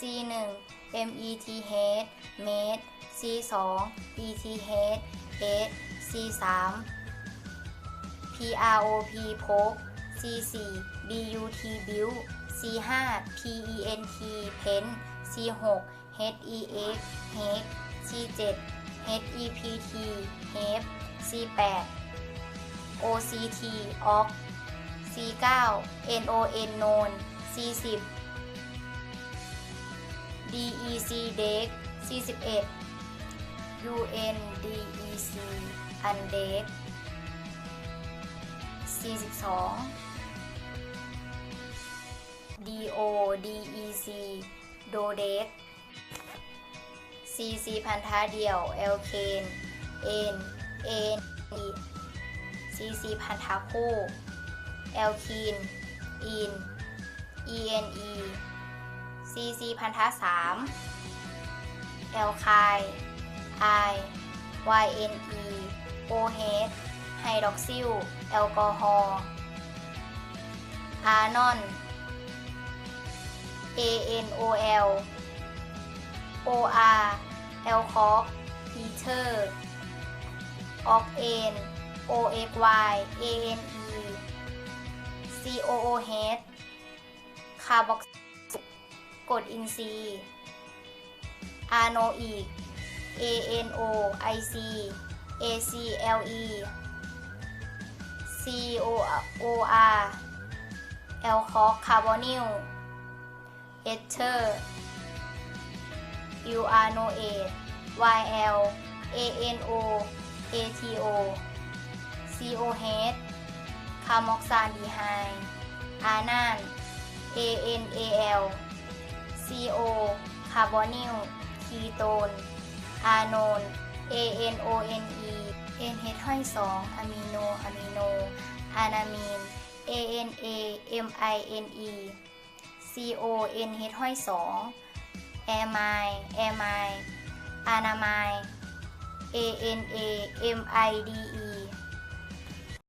C1 METH MET C2 ETH H C3 PROP POP C4 BUT BUILD C5 PENT PEN C6 HEX HEX C7 HEPT HEP C8 OCT OC C9 NON NON C10 DEC DEC C11 UNDEC UNDEC C12 DO DEC DODEC CC พันธะเดี่ยว L เคน N N E CC พันธะคู่ L คีน In E N E CC พันธะสาม L คาย I Y N E O H ไฮดรอกซิล แอลกอฮอล์ อานอน A N O L O R แอลคอกอีเทอร์ ออกเอน O X Y A N E C O O H คาร์บอก กรดอินทรีย์อาโนอีก A N O I C A C L E C O O R แอลคอคาร์บอนิลเอเทอร์ U R No A Y L A N O A T O C O H คาร์มอกซานดีไฮอาร์นาน A N A L C O คาร์บอนิลคีโตนอาโนน A N O N E N H ห้อยสองอะมิโนอะมิโนอานามีน A N A M I N E C O N H ห้อยสองแอร์ไมแอร์ไมอานาไม A N A M I D E